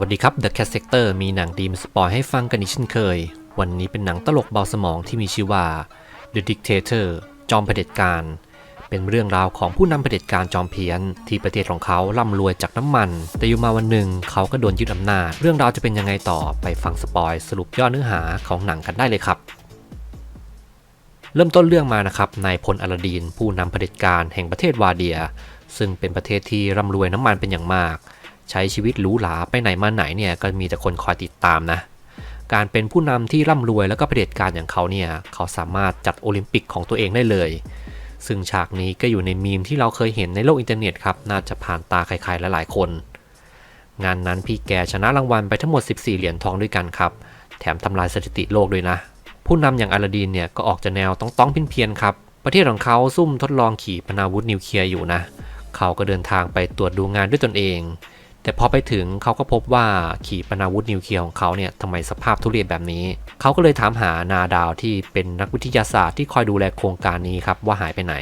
วัสดีครับ The Cat Sector มีหนังดีมสปอยให้ฟังกันอีกเช่นเคย วันนี้เป็นหนังตลกเบาสมองที่มีชื่อว่า The Dictator จอมเผด็จการ เป็นเรื่องราวของผู้นำเผด็จการจอมเพี้ยน ที่ประเทศของเขาร่ำรวยจากน้ำมัน แต่อยู่มาวันหนึ่งเขาก็โดนยึดอำนาจ เรื่องราวจะเป็นยังไงต่อไปฟังสปอยสรุปย่อเนื้อหาของหนังกันได้เลยครับเริ่มต้นเรื่องมานะครับ นายพลอลาดีนผู้นำเผด็จการแห่งประเทศวาเดีย ซึ่งเป็นประเทศที่ร่ำรวยน้ำมันเป็นอย่างมาก ใช้ชีวิตหรูหราไปไหนมาไหนเนี่ยก็มีแต่คนคอยติดตามนะ การเป็นผู้นำที่ร่ำรวยแล้วก็เผด็จการอย่างเขาเนี่ยเขาสามารถจัดโอลิมปิกของตัวเองได้เลย ซึ่งฉากนี้ก็อยู่ในมีมที่เราเคยเห็นในโลกอินเทอร์เน็ตครับน่าจะผ่านตาใครๆหลายๆคน งานนั้นพี่แกชนะรางวัลไปทั้งหมด 14 เหรียญทองด้วยกันครับ แถมทำลายสถิติโลกด้วยนะ ผู้นำอย่างอาลาดีนเนี่ยก็ออกจะแนวต้องต้องเพี้ยนๆครับประเทศของเขาซุ่มทดลองขีปนาวุธนิวเคลียร์อยู่นะ เขาก็เดินทางไปตรวจดูงานด้วยตนเอง แต่พอไปถึงเขาก็พบว่าขีปนาวุธนิวเคลียร์ของเขาเนี่ยทำไมสภาพทุเรศแบบนี้ เขาก็เลยถามหานาดาวที่เป็นนักวิทยาศาสตร์ที่คอยดูแลโครงการนี้ครับว่าหายไปไหน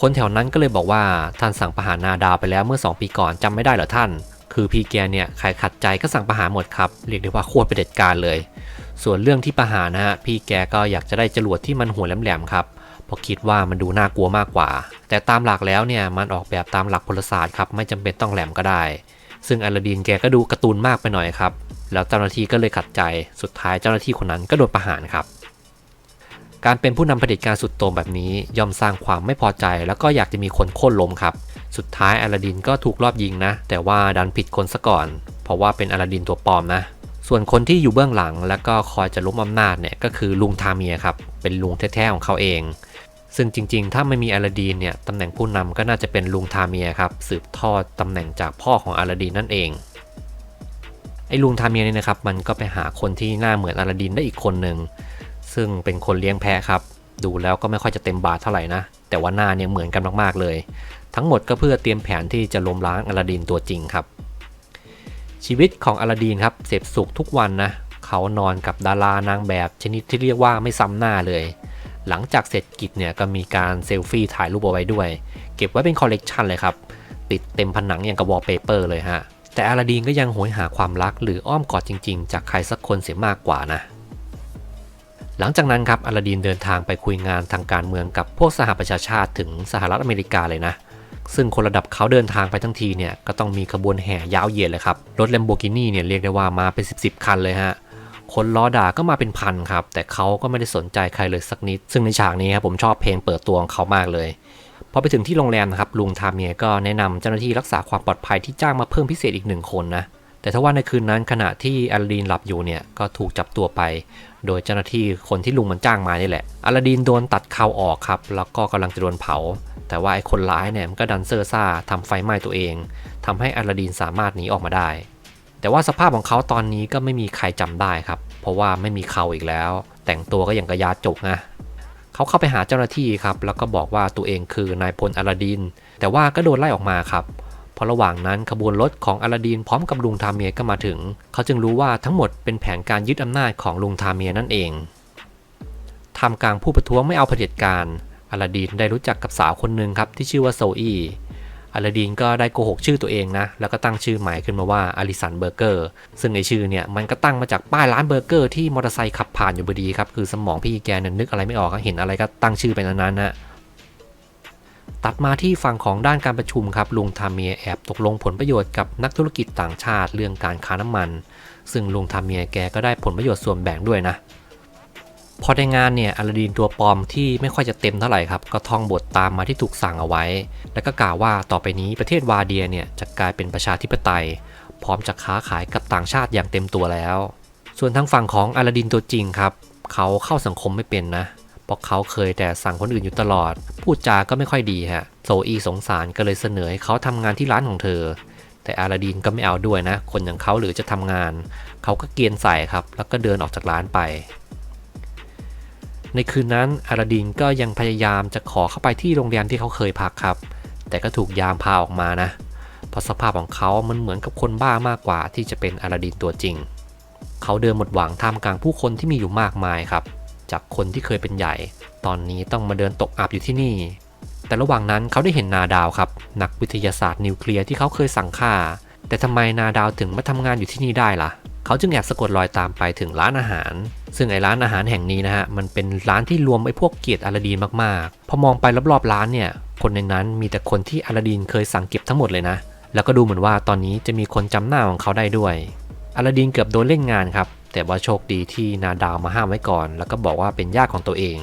คนแถวนั้นก็เลยบอกว่าท่านสั่งประหารนาดาวไปแล้วเมื่อ 2 ปีก่อนจำไม่ได้เหรอท่าน คือพี่แกเนี่ยใครขัดใจก็สั่งประหารหมดครับเรียกได้ว่าโคตรเป็นเด็จการเลย ส่วนเรื่องที่ประหารนะฮะพี่แกก็อยากจะได้จรวดที่มันหัวแหลมๆครับเพราะคิดว่ามันดูน่ากลัวมากกว่า แต่ตามหลักแล้วเนี่ยมันออกแบบตามหลักพลศาสตร์ครับไม่จำเป็นต้องแหลมก็ได้ ซึ่งอลาดีนแกก็ดูการ์ตูนมากไปหน่อยครับ แล้วเจ้าหน้าที่ก็เลยขัดใจ สุดท้ายเจ้าหน้าที่คนนั้นก็โดนประหารครับ การเป็นผู้นำเผด็จการสุดโต่งแบบนี้ย่อมสร้างความไม่พอใจ แล้วก็อยากจะมีคนโค่นล้มครับ สุดท้ายอลาดินก็ถูกรอบยิงนะ แต่ว่าดันผิดคนซะก่อน เพราะว่าเป็นอลาดินตัวปลอมนะ ส่วนคนที่อยู่เบื้องหลัง แล้วก็คอยจะล้มอำนาจเนี่ยก็คือลุงทาเมียครับ เป็นลุงแท้ๆของเขาเอง ซึ่งจริงๆ ถ้าไม่มีอาลาดีนเนี่ยตำแหน่งผู้นำก็น่าจะเป็นลุงทาเมียครับสืบทอดตำแหน่งจากพ่อของอาลาดีนนั่นเองไอ้ลุงทาเมียเนี่ยนะครับมันก็ไปหาคนที่หน้าเหมือนอาลาดินได้อีกคนหนึ่งซึ่งเป็นคนเลี้ยงแพะครับ ดูแล้วก็ไม่ค่อยจะเต็มบาทเท่าไหร่นะ แต่ว่าหน้าเนี่ยเหมือนกันมากๆเลย ทั้งหมดก็เพื่อเตรียมแผนที่จะล้มล้างอาลาดินตัวจริงครับ ชีวิตของอาลาดีนครับเสพสุขทุกวันนะเขานอนกับดารานางแบบชนิดที่เรียกว่าไม่ซ้ำหน้าเลย หลังจากเสร็จกิจเนี่ยก็มีการเซลฟี่ถ่ายรูปเอาไว้ด้วย เก็บไว้เป็นคอลเลกชันเลยครับ ติดเต็มผนังอย่างกับวอลเปเปอร์เลยฮะ แต่อลาดีนก็ยังโหยหาความรักหรืออ้อมกอดจริงๆ จากใครสักคนเสียมากกว่านะ หลังจากนั้นครับอลาดีนเดินทางไปคุยงานทางการเมืองกับพวกสหประชาชาติถึงสหรัฐอเมริกาเลยนะ ซึ่งคนระดับเขาเดินทางไปทั้งทีเนี่ยก็ต้องมีขบวนแห่ยาวเหยียดเลยครับรถ Lamborghini เนี่ยเรียกได้ว่ามาเป็น 10บสคันเลยฮะ คนล้อด่าก็มาเป็นพันครับ แต่เขาก็ไม่ได้สนใจใครเลยสักนิด ซึ่งในฉากนี้ครับผมชอบเพลงเปิดตัวของเขามากเลยพอไปถึงที่โรงแรมนะครับลุงทาเมียก็แนะนำเจ้าหน้าที่รักษาความปลอดภัยที่จ้างมาเพิ่มพิเศษอีกหนึ่งคนนะแต่ถ้าว่าในคืนนั้นขณะที่อลาดีนหลับอยู่เนี่ยก็ถูกจับตัวไป โดยเจ้าหน้าที่คนที่ลุงมันจ้างมานี่แหละอลาดีนโดนตัดเข่าออกครับ แล้วก็กำลังจะโดนเผา แต่ว่าไอ้คนร้ายเนี่ยมันก็ดันเซอร์ซ่าทำไฟไหม้ตัวเองทำให้อลาดีนสามารถหนีออกมาได้ แต่ว่าสภาพของเขาตอนนี้ก็ไม่มีใครจำได้ครับ เพราะว่าไม่มีเขาอีกแล้ว แต่งตัวก็อย่างกระยาจกนะเขาเข้าไปหาเจ้าหน้าที่ครับ แล้วก็บอกว่าตัวเองคือนายพลอลาดิน แต่ว่าก็โดนไล่ออกมาครับเพราะระหว่างนั้นขบวนรถของอลาดินพร้อมกับลุงทาเมียก็มาถึง เขาจึงรู้ว่าทั้งหมดเป็นแผนการยึดอำนาจของลุงทาเมียนั่นเองทำกลางผู้ประท้วงไม่เอาเผด็จการอลาดินได้รู้จักกับสาวคนหนึ่งครับที่ชื่อว่าโซอี อลาดินก็ได้โกหกชื่อตัวเองนะ แล้วก็ตั้งชื่อใหม่ขึ้นมาว่าอลิสันเบอร์เกอร์ ซึ่งไอชื่อเนี่ย มันก็ตั้งมาจากป้ายร้านเบอร์เกอร์ที่มอเตอร์ไซค์ขับผ่านอยู่พอดีครับ คือสมองพี่แกเนี่ยนึกอะไรไม่ออกเห็นอะไรก็ตั้งชื่อไปนั้นๆนะตัดมาที่ฝั่งของด้านการประชุมครับ ลุงทาเมียแอบตกลงผลประโยชน์กับนักธุรกิจต่างชาติเรื่องการค้าน้ำมัน ซึ่งลุงทาเมียแกก็ได้ผลประโยชน์ส่วนแบ่งด้วยนะ พอในงานเนี่ยอลาดีนตัวปลอมที่ไม่ค่อยจะเต็มเท่าไหร่ครับ ก็ท่องบทตามมาที่ถูกสั่งเอาไว้ แล้วก็กล่าวว่าต่อไปนี้ประเทศวาเดียเนี่ยจะกลายเป็นประชาธิปไตย พร้อมจะค้าขายกับต่างชาติอย่างเต็มตัวแล้ว ส่วนทางฝั่งของอลาดินตัวจริงครับเขาเข้าสังคมไม่เป็นนะเพราะเขาเคยแต่สั่งคนอื่นอยู่ตลอด พูดจาก็ไม่ค่อยดีฮะโซอีสงสารก็เลยเสนอให้เขาทำงานที่ร้านของเธอ แต่อาลาดินก็ไม่เอาด้วยนะ คนอย่างเขาหรือจะทำงาน เขาก็เกียนใส่ครับ แล้วก็เดินออกจากร้านไป ในคืนนั้นอาลาดินก็ยังพยายามจะขอเข้าไปที่โรงแรมที่เขาเคยพักครับ แต่ก็ถูกยามพาออกมานะเพราะสภาพของเขามันเหมือนกับคนบ้ามากกว่าที่จะเป็นอาลาดินตัวจริง เขาเดินหมดหวังท่ามกลางผู้คนที่มีอยู่มากมายครับ จากคนที่เคยเป็นใหญ่ ตอนนี้ต้องมาเดินตกอับอยู่ที่นี่ แต่ระหว่างนั้นเขาได้เห็นนาดาวครับ นักวิทยาศาสตร์นิวเคลียร์ที่เขาเคยสั่งฆ่าแแต่ทำไมนาดาวถึงมาทำงานอยู่ที่นี่ได้ล่ะ เขาจึงแอบสะกดรอยตามไปถึงร้านอาหาร ซึ่งไอ้ร้านอาหารแห่งนี้นะฮะมันเป็นร้านที่รวมไอ้พวกเกียรติอาลาดีนมากๆ พอมองไปรอบๆร้านเนี่ยคนในนั้นมีแต่คนที่อาลาดีนเคยสั่งเก็บทั้งหมดเลยนะ แล้วก็ดูเหมือนว่าตอนนี้จะมีคนจำหน้าของเขาได้ด้วยอาลาดีนเกือบโดนเล่นงานครับแต่ว่าโชคดีที่นาดาวมาห้ามไว้ก่อน แล้วก็บอกว่าเป็นญาติของตัวเอง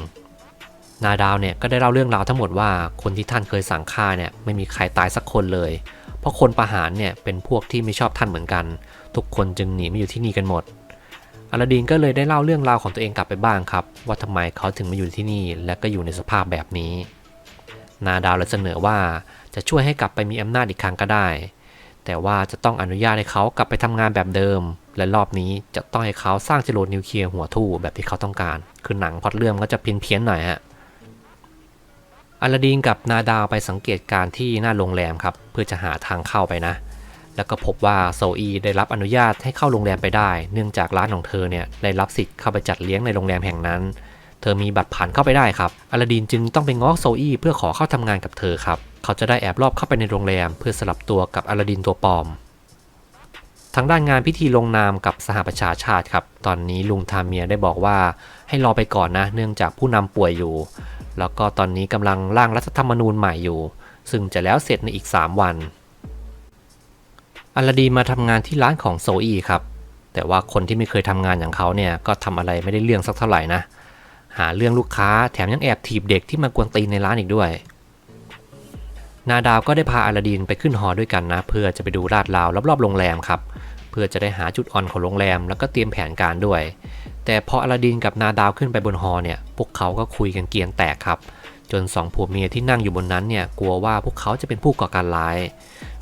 นาดาวเนี่ยก็ได้เล่าเรื่องราวทั้งหมดว่าคนที่ท่านเคยสั่งฆ่าเนี่ยไม่มีใครตายสักคนเลย เพราะคนประหารเนี่ยเป็นพวกที่ไม่ชอบท่านเหมือนกัน ทุกคนจึงหนีมาอยู่ที่นี่กันหมด อลาดินก็เลยได้เล่าเรื่องราวของตัวเองกลับไปบ้างครับ ว่าทำไมเขาถึงมาอยู่ที่นี่ และก็อยู่ในสภาพแบบนี้ นาดาวเลยเสนอว่าจะช่วยให้กลับไปมีอำนาจอีกครั้งก็ได้ แต่ว่าจะต้องอนุญาตให้เขากลับไปทำงานแบบเดิม และรอบนี้จะต้องให้เขาสร้างจรวดนิวเคลียร์หัวทู่แบบที่เขาต้องการ คือหนังพอดเรื่องก็จะเพี้ยนเพี้ยนๆหน่อยฮะอลาดีนกับนาดาวไปสังเกตการณ์ที่หน้าโรงแรมครับ เพื่อจะหาทางเข้าไปนะ แล้วก็พบว่าโซอีได้รับอนุญาตให้เข้าโรงแรมไปได้ เนื่องจากร้านของเธอเนี่ยได้รับสิทธิ์เข้าไปจัดเลี้ยงในโรงแรมแห่งนั้น เธอมีบัตรผ่านเข้าไปได้ครับอลาดีนจึงต้องไปง้อโซอีเพื่อขอเข้าทำงานกับเธอครับเขาจะได้แอบลอบเข้าไปในโรงแรม เพื่อสลับตัวกับอลาดินตัวปลอมทางด้านงานพิธีลงนามกับสหประชาชาติครับ ตอนนี้ลุงทาเมียได้บอกว่าให้รอไปก่อนนะ เนื่องจากผู้นำป่วยอยู่ แล้วก็ตอนนี้กำลังร่างรัฐธรรมนูญใหม่อยู่ ซึ่งจะแล้วเสร็จในอีก 3 วัน อลาดีมาทำงานที่ร้านของโซอีครับ แต่ว่าคนที่ไม่เคยทำงานอย่างเขาเนี่ยก็ทำอะไรไม่ได้เรื่องสักเท่าไหร่นะ หาเรื่องลูกค้าแถมยังแอบถีบเด็กที่มากวนตีนในร้านอีกด้วย นาดาวก็ได้พาอลาดีนไปขึ้นหอด้วยกันนะ เพื่อจะไปดูลาดราวรอบๆโรงแรมครับ เพื่อจะได้หาจุดอ่อนของโรงแรม แล้วก็เตรียมแผนการด้วย แต่พออลาดินกับนาดาวขึ้นไปบนหอเนี่ย พวกเขาก็คุยกันเกียนแตกครับ จนสองผัวเมียที่นั่งอยู่บนนั้นเนี่ยกลัวว่าพวกเขาจะเป็นผู้ก่อการร้าย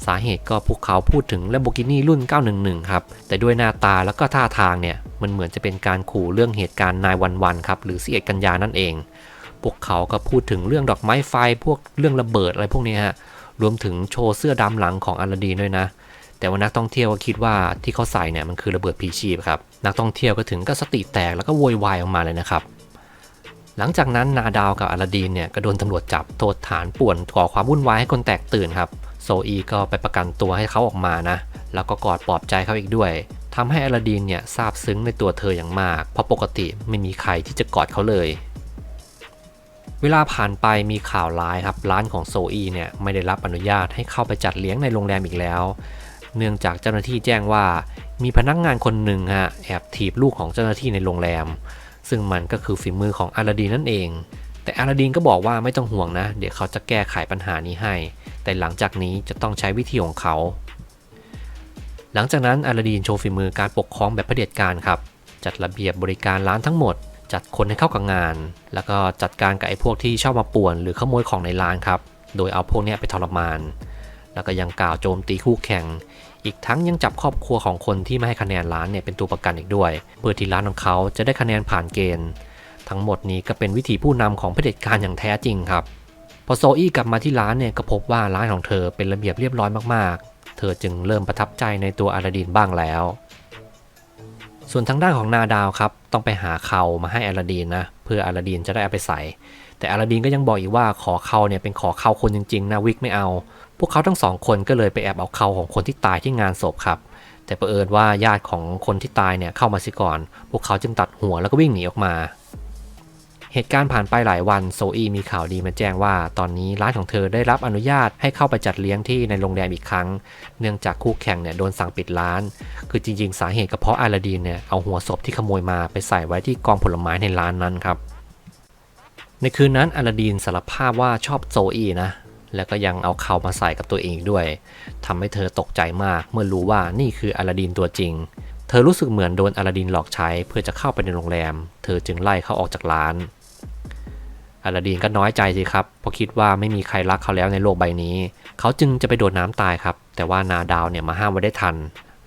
สาเหตุก็พวกเขาพูดถึง Lamborghini รุ่น 911 ครับ แต่ด้วยหน้าตาแล้วก็ท่าทางเนี่ยมันเหมือนจะเป็นการขู่เรื่องเหตุการณ์นายวันวันครับหรือ11กันยานั่นเอง พวกเขาก็พูดถึงเรื่องดอกไม้ไฟพวกเรื่องระเบิดอะไรพวกนี้ฮะรวมถึงโชว์เสื้อดำหลังของอลาดีนด้วยนะแต่ว่านักท่องเที่ยวก็คิดว่าที่เขาใส่เนี่ยมันคือระเบิดพีชีพครับ นักท่องเที่ยวก็ถึงก็สติแตกแล้วก็โวยวายออกมาเลยนะครับ หลังจากนั้นนาดาวกับอลาดีนเนี่ยก็โดนตำรวจจับโทษฐานป่วนก่อความวุ่นวายให้คนแตกตื่นครับ โซอีก็ไปประกันตัวให้เขาออกมานะ แล้วก็กอดปลอบใจเขาอีกด้วยทำให้อลาดีนเนี่ยซาบซึ้งในตัวเธออย่างมาก เพราะปกติไม่มีใครที่จะกอดเขาเลย เวลาผ่านไปมีข่าวร้ายครับร้านของโซอีเนี่ยไม่ได้รับอนุญาตให้เข้าไปจัดเลี้ยงในโรงแรมอีกแล้ว เนื่องจากเจ้าหน้าที่แจ้งว่า มีพนักงานคนหนึ่งฮะแอบถีบลูกของเจ้าหน้าที่ในโรงแรม ซึ่งมันก็คือฝีมือของอาลาดีนนั่นเอง แต่อาลาดีนก็บอกว่าไม่ต้องห่วงนะ เดี๋ยวเขาจะแก้ไขปัญหานี้ให้ แต่หลังจากนี้จะต้องใช้วิธีของเขา หลังจากนั้นอาลาดีนโชว์ฝีมือการปกครองแบบเผด็จการครับ จัดระเบียบบริการร้านทั้งหมด จัดคนให้เข้ากับงาน แล้วก็จัดการกับไอ้พวกที่ชอบมาป่วน หรือขโมยของในร้านครับ โดยเอาพวกนี้ไปทรมาน แล้วก็ยังกล่าวโจมตีคู่แข่ง อีกทั้งยังจับครอบครัวของคนที่ไม่ให้คะแนนร้านเนี่ยเป็นตัวประกันอีกด้วย เพื่อที่ร้านของเขาจะได้คะแนนผ่านเกณฑ์ ทั้งหมดนี้ก็เป็นวิธีผู้นำของเผด็จการอย่างแท้จริงครับ พอโซอี้กลับมาที่ร้านเนี่ยก็พบว่าร้านของเธอเป็นระเบียบเรียบร้อยมากๆ เธอจึงเริ่มประทับใจในตัวอาลาดินบ้างแล้ว ส่วนทางด้านของนาดาวครับต้องไปหาเขามาให้อาลาดินนะเพื่ออาลาดินจะได้เอาไปใส่แต่อาลาดินก็ยังบอกอีกว่าขอเขาเนี่ยเป็นขอเขาคนจริงๆนะวิกไม่เอา พวกเขาทั้งสองคนก็เลยไปแอบเอาเขาของคนที่ตายที่งานศพครับ แต่ประเอิญว่าญาติของคนที่ตายเนี่ยเข้ามาซิก่อน พวกเขาจึงตัดหัวแล้วก็วิ่งหนีออกมา เหตุการณ์ผ่านไปหลายวันโซอีมีข่าวดีมาแจ้งว่า ตอนนี้ร้านของเธอได้รับอนุญาตให้เข้าไปจัดเลี้ยงที่ในโรงแรมอีกครั้ง เนื่องจากคู่แข่งเนี่ยโดนสั่งปิดร้าน คือจริงๆ สาเหตุก็เพราะอาลาดีนเนี่ยเอาหัวศพที่ขโมยมาไปใส่ไว้ที่กองผลไม้ในร้านนั้นครับในคืนนั้นอาลาดีนสารภาพว่าชอบโซอีนะ แล้วก็ยังเอาเขามาใส่กับตัวเองด้วยทำให้เธอตกใจมากเมื่อรู้ว่านี่คืออาลาดินตัวจริง เธอรู้สึกเหมือนโดนอาลาดินหลอกใช้เพื่อจะเข้าไปในโรงแรม เธอจึงไล่เขาออกจากร้านอาลาดินก็น้อยใจสิครับเพราะคิดว่าไม่มีใครรักเขาแล้วในโลกใบนี้ เขาจึงจะไปโดดน้ำตายครับ แต่ว่านาดาวเนี่ยมาห้ามไว้ได้ทัน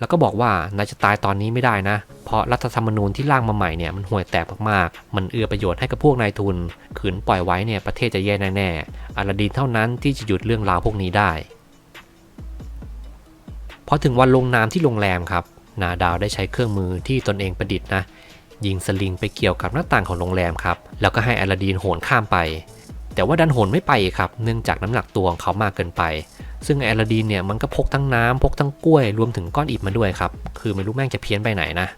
แล้วก็บอกว่านายจะตายตอนนี้ไม่ได้นะ เพราะรัฐธรรมนูญที่ร่างมาใหม่เนี่ยมันห่วยแตกมากๆ มันเอื้อประโยชน์ให้กับพวกนายทุน ขืนปล่อยไว้เนี่ยประเทศจะแย่แน่ๆอาลาดินเท่านั้นที่จะหยุดเรื่องราวพวกนี้ได้ พอถึงวันลงนามที่โรงแรมครับ นาดาวได้ใช้เครื่องมือที่ตนเองประดิษฐ์นะยิงสลิงไปเกี่ยวกับหน้าต่างของโรงแรมครับ แล้วก็ให้อลาดีนโหนข้ามไป แต่ว่าดันโหนไม่ไปครับ เนื่องจากน้ำหนักตัวของเขามากเกินไป ซึ่งไอลาดีนเนี่ยมันก็พกทั้งน้ำพกทั้งกล้วยรวมถึงก้อนอิฐมาด้วยครับ คือไม่รู้แม่งจะเพี้ยนไปไหนนะ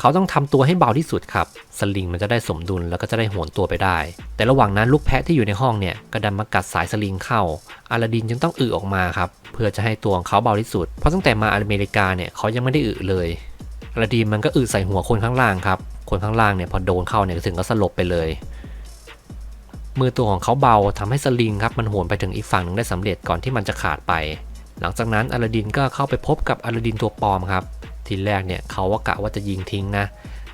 เขาต้องทำตัวให้เบาที่สุดครับ สลิงมันจะได้สมดุลแล้วก็จะได้โหนตัวไปได้ แต่ระหว่างนั้นลูกแพะที่อยู่ในห้องเนี่ยก็ดันมากัดสายสลิงเข้าอาลาดินจึงต้องอึออกมาครับเพื่อจะให้ตัวของเขาเบาที่สุด เพราะตั้งแต่มาอเมริกาเนี่ยเขายังไม่ได้อึเลยอาลาดินมันก็อึใส่หัวคนข้างล่างครับคนข้างล่างเนี่ยพอโดนเข้าเนี่ยถึงก็สลบไปเลย มือตัวของเขาเบาทำให้สลิงครับมันโหนไปถึงอีกฝั่งหนึ่งได้สำเร็จก่อนที่มันจะขาดไป หลังจากนั้นอลาดินก็เข้าไปพบกับอลาดินตัวปลอมครับ ทีแรกเนี่ยเขาว่ากะว่าจะยิงทิ้งนะ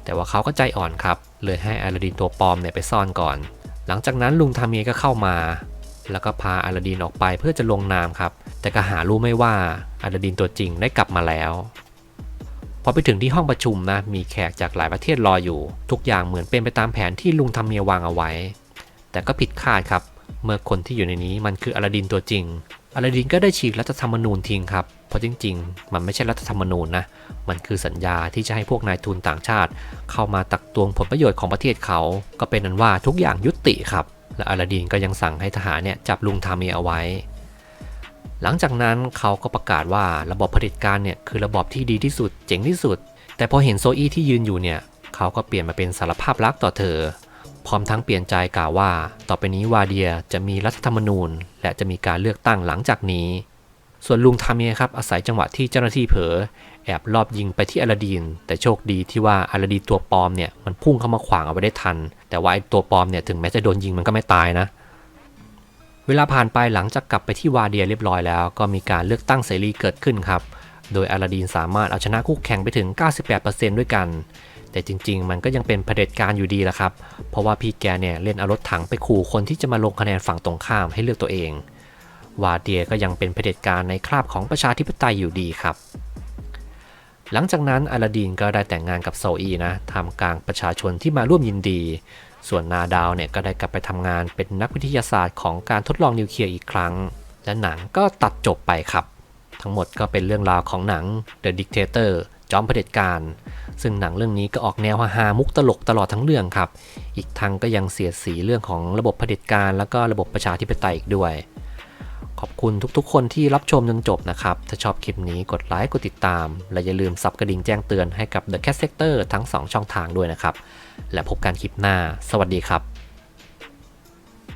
แต่ว่าเขาก็ใจอ่อนครับ เลยให้อลาดินตัวปลอมเนี่ยไปซ่อนก่อน หลังจากนั้นลุงทามีก็เข้ามา แล้วก็พาอลาดินออกไปเพื่อจะลงนามครับ แต่ก็หารู้ไม่ว่าอลาดินตัวจริงได้กลับมาแล้วพอไปถึงที่ห้องประชุมนะ มีแขกจากหลายประเทศรออยู่ ทุกอย่างเหมือนเป็นไปตามแผนที่ลุงทาเมียวางเอาไว้ แต่ก็ผิดคาดครับ เมื่อคนที่อยู่ในนี้มันคืออลาดินตัวจริง อลาดินก็ได้ฉีกรัฐธรรมนูญทิ้งครับ เพราะจริง ๆ มันไม่ใช่รัฐธรรมนูญนะ มันคือสัญญาที่จะให้พวกนายทุนต่างชาติ เข้ามาตักตวงผลประโยชน์ของประเทศเขา ก็เป็นนั้นว่าทุกอย่างยุติครับ และอลาดินก็ยังสั่งให้ทหารเนี่ยจับลุงทามีเอาไว้ หลังจากนั้นเขาก็ประกาศว่าระบบเผด็จการเนี่ยคือระบบที่ดีที่สุด เจ๋งที่สุด แต่พอเห็นโซอี้ที่ยืนอยู่เนี่ยเขาก็เปลี่ยนมาเป็นสารภาพรักต่อเธอ พร้อมทั้งเปลี่ยนใจกล่าวว่า ต่อไปนี้วาเดียจะมีรัฐธรรมนูญ และจะมีการเลือกตั้งหลังจากนี้ ส่วนลุงทามีครับอาศัยจังหวะที่เจ้าหน้าที่เผลอแอบลอบยิงไปที่อลาดีน แต่โชคดีที่ว่าอลาดีนตัวปลอมเนี่ยมันพุ่งเข้ามาขวางเอาไว้ได้ทัน แต่ว่าไอ้ตัวปลอมเนี่ยถึงแม้จะโดนยิงมันก็ไม่ตายนะเวลาผ่านไปหลังจากกลับไปที่วาเดียเรียบร้อยแล้ว ก็มีการเลือกตั้งเสรีเกิดขึ้นครับ โดยอลาดีนสามารถเอาชนะคู่แข่งไปถึง 98%ด้วยกัน แต่จริง ๆ มันก็ยังเป็นเผด็จการอยู่ดีละครับ เพราะว่าพี่แกเนี่ยเล่นเอารถถังไปขู่คนที่จะมาลงคะแนนฝั่งตรงข้ามให้เลือกตัวเอง วาเดียก็ยังเป็นเผด็จการในคราบของประชาธิปไตยอยู่ดีครับ หลังจากนั้นอลาดีนก็ได้แต่งงานกับโซอีนะทำกลางประชาชนที่มาร่วมยินดี ส่วนนาดาวเนี่ยก็ได้กลับไปทำงานเป็นนักวิทยาศาสตร์ของการทดลองนิวเคลียร์อีกครั้ง และหนังก็ตัดจบไปครับ ทั้งหมดก็เป็นเรื่องราวของหนัง The Dictator จอมเผด็จการ ซึ่งหนังเรื่องนี้ก็ออกแนวฮามุกตลกตลอดทั้งเรื่องครับ อีกทั้งก็ยังเสียดสีเรื่องของระบบเผด็จการ แล้วก็ระบบประชาธิปไตยอีกด้วย ขอบคุณทุกๆ คนที่รับชมจนจบนะครับ ถ้าชอบคลิปนี้กดไลค์กดติดตาม และอย่าลืมซับกระดิ่งแจ้งเตือนให้กับ The Cat Sector ทั้ง 2 ช่องทางด้วยนะครับ และพบกันคลิปหน้า สวัสดีครับ